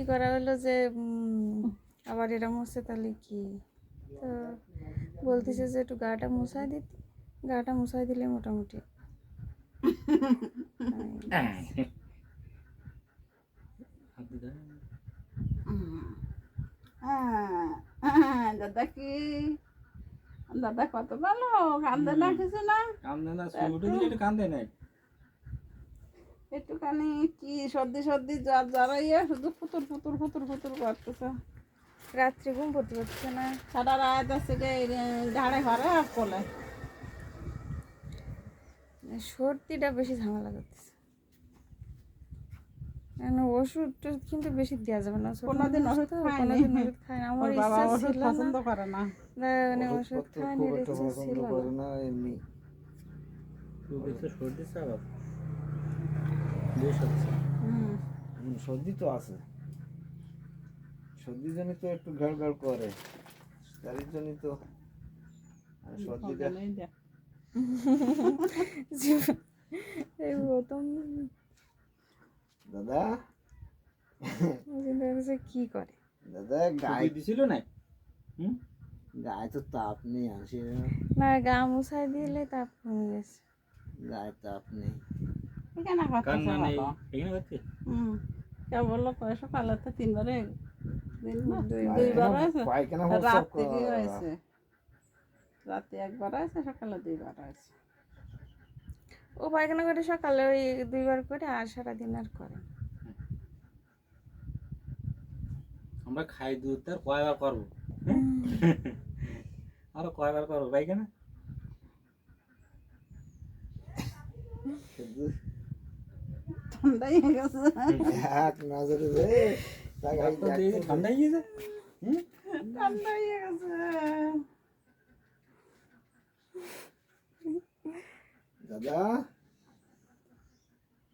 ই করা হলো যে আবার এরম হচ্ছে তাহলে কি? তো বলতেছে যে একটু গাটা মুছাই দিতে। গাটা মুছাই দিলে মোটামুটি। হ্যাঁ, দাদা কি? দাদা কত ভালো? কান্দে না কিছু না? কান্দে না কান্দে নাই। একটুখানি কি সর্দি সর্দি জ্বর জ্বরাইয়া শুধু ফুতুর ফুতুর ফুতুর ফুতুর করতেছে। রাত্রে ঘুম পড়তে পারছে না। সারা রাত আছে যে ঝাড়ে ঘরে আর কোলে। সর্দিটা বেশি ঝামেলা করতেছে। কেন ওষুধ কিন্তু বেশি দেওয়া যাবে না। কোনোদিন ওষুধ কোনোদিন ওষুধ খায় না আমার বাবা ইচ্ছা ওষুধ পছন্দ করে না। মানে ওষুধ ছিল না। এমনি। সর্দি বেশ হচ্ছে সর্দি তো আছে। সর্দির জন্য তো একটু ঘর ঘর করে। তার জন্য তো আর সর্দিটা দাদা? কি করে? দাদা গায়ে দিছিল না? হুম? গায়ে তো তাপ নেই আসে। না গা মুছাই দিলে তাপ কমে গেছে। গায়ে তাপ নেই। এখানে কান্না নেই এখানে করছে হুম। কে বলল কয় সকালে তিনবারে দুইবার। দুইবার হয়েছে? পায়খানা আর প্রস্রাব রাতে কি হয়েছে। রাতে একবার হয়েছে সকালে দুইবার হয়েছে। ও পায়খানা করে সকালে ওই দুইবার করে আর সারাদিন আর করে আমরা খাই দুধ তার কয়বার করব? আরও কয়বার করব? পাইখানা শুধু ঠান্ডাই হয়ে গেছে এক নজরে যে তাকাই ডাক্তার দিয়ে দেখতে ঠান্ডা গিয়েছে হুম ঠান্ডা হয়ে গেছে দাদা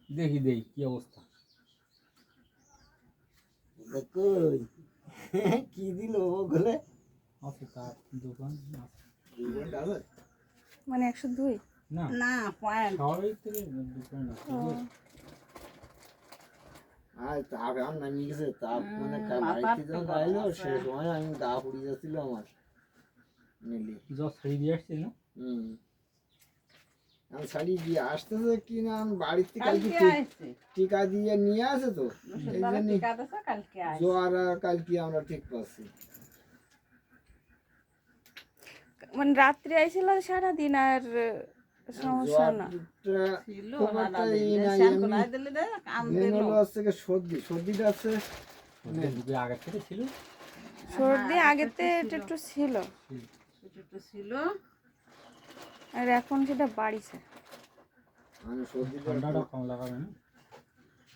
দেখি দেখি কি অবস্থা দেখুই কি দিল ও গলে আছে তার দোকান আছে। দুই ঘণ্টা আছে মানে একশো দুই না না পয়েন্ট স্বাভাবিক থেকে দোকান আছে আর তাপ তাপ মানে বাড়িতে যখন আইলো সে সময় আমি পুড়ি যাচ্ছিল আমার। নিলি জ্বর ছেড়ে দিয়ে আসছে না? হুম। আমি শাড়ি দিয়ে আসতেছে কি না আমি বাড়ির থেকে টিকা দিয়ে নিয়ে আসে তো এই জন্য জ্বর আর কালকে আমরা ঠিক পাচ্ছি মানে রাত্রে আইছিল সারাদিন আর সমস্যা না। ছিল সর্দি সর্দিটা আছে। আগের থেকে ছিল? সর্দি হ্যাঁ, আগেতে এটা একটু ছিল। একটু একটু ছিল। আর এখন সেটা বাড়িছে। মানে সর্দিটা ঠান্ডাটা কম লাগাবে না?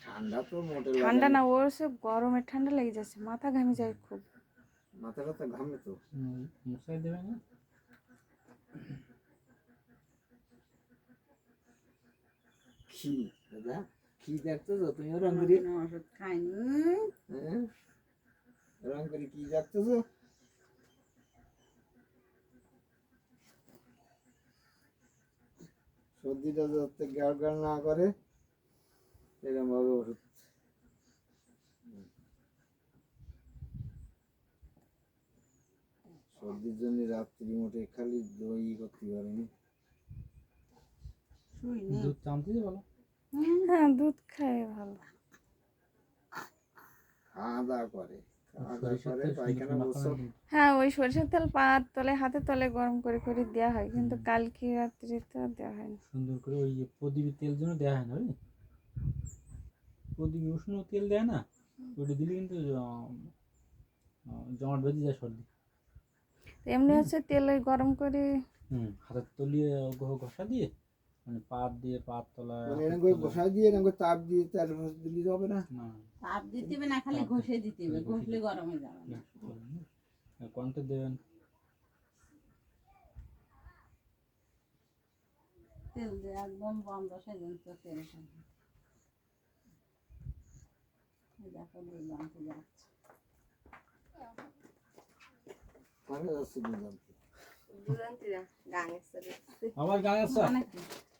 ঠান্ডা তো ঠান্ডা না। ওর সে গরমের ঠান্ডা লেগে যাচ্ছে মাথা ঘামে যায় খুব। মাথা ঘামে তো। মশাই দেবে না? খি দাদা খি দেখতো তো তুমি রং করি? কোনো ওষুধ খাইনি? হ্যাঁ? রং করে কি দেখতেছো? সর্দিটা যাতে গাড় গাড় না করে এরকম ভাবে ওষুধ। সর্দির জন্য রাত্রি মোটে খালি দই করতে পারেনি। দুধ চামতে বলো। হ্যাঁ দুধ খায় ভালো। খাওয়া দাওয়া করে। হ্যাঁ ওই সরিষার তেল পাত তলে হাতে তলে গরম করে করে দেওয়া হয় কিন্তু কালকে রাত্রে তো দেওয়া হয়নি। সুন্দর করে ওই যে প্রদীপের তেল জন্য দেওয়া হয় না বুঝলি প্রদীপ উষ্ণ তেল দেয় না? ওটা দিলে কিন্তু জমাট বেঁধে যায় সর্দি। এমনি হচ্ছে তেল ওই গরম করে হুম হাতের তলিয়ে ঘষা দিয়ে মানে পাত দিয়ে পাত তলায় মানে এরকম করে বসাই দিয়ে এরকম করে তাপ দিয়ে তার দিলে হবে না? না। তাপ দিতে হবে না খালি ঘষে দিতে হবে ঘষলে গরম হয়ে যাবে না। কন্টে দেবেন। তেল দিয়ে একদম বন্ধ সেদিন তো তেল দেখো দুধ আনতে যাচ্ছে। আবার গান আছে।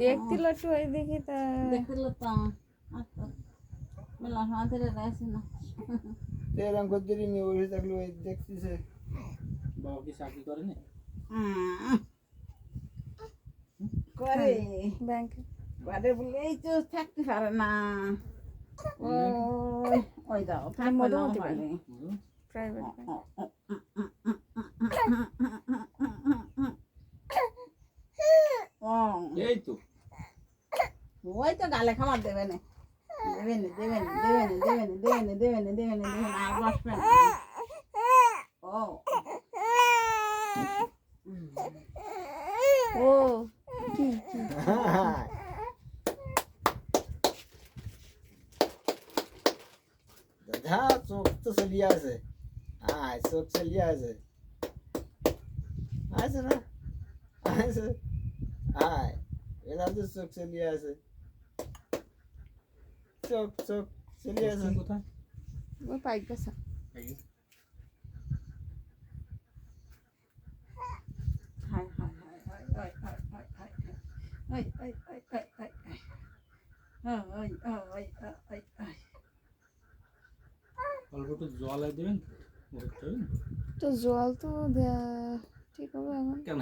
দেখতিল তো ওই দেখি তা দেখতিল তো মেলা হাতের রাইছে না তেরাম কদ্দরি নি ওই থাকল ওই দেখতিছে বাবা কি চাকরি করে না করে ব্যাংকে বাদে বলেই তো থাকতে পারে না ও ওই দাও প্রাইভেট ওই তো গালে খাবার দেবে না। দেবে না দেবে না দেবে না দেবে না দেবে না দেবে না দেবে না আর বসবে না। ও। ও কি কি? দাদা চোখ তো চলিয়ে আছে। আয় চোখ চলিয়ে আছে। আছে না আছে আয় এরা তো চোখ চলিয়ে আছে। চোখ চোখ চলে আসুন কোথায় ওই পাইক গেছে জল তো জল তো ঠিক হবে এখন কেন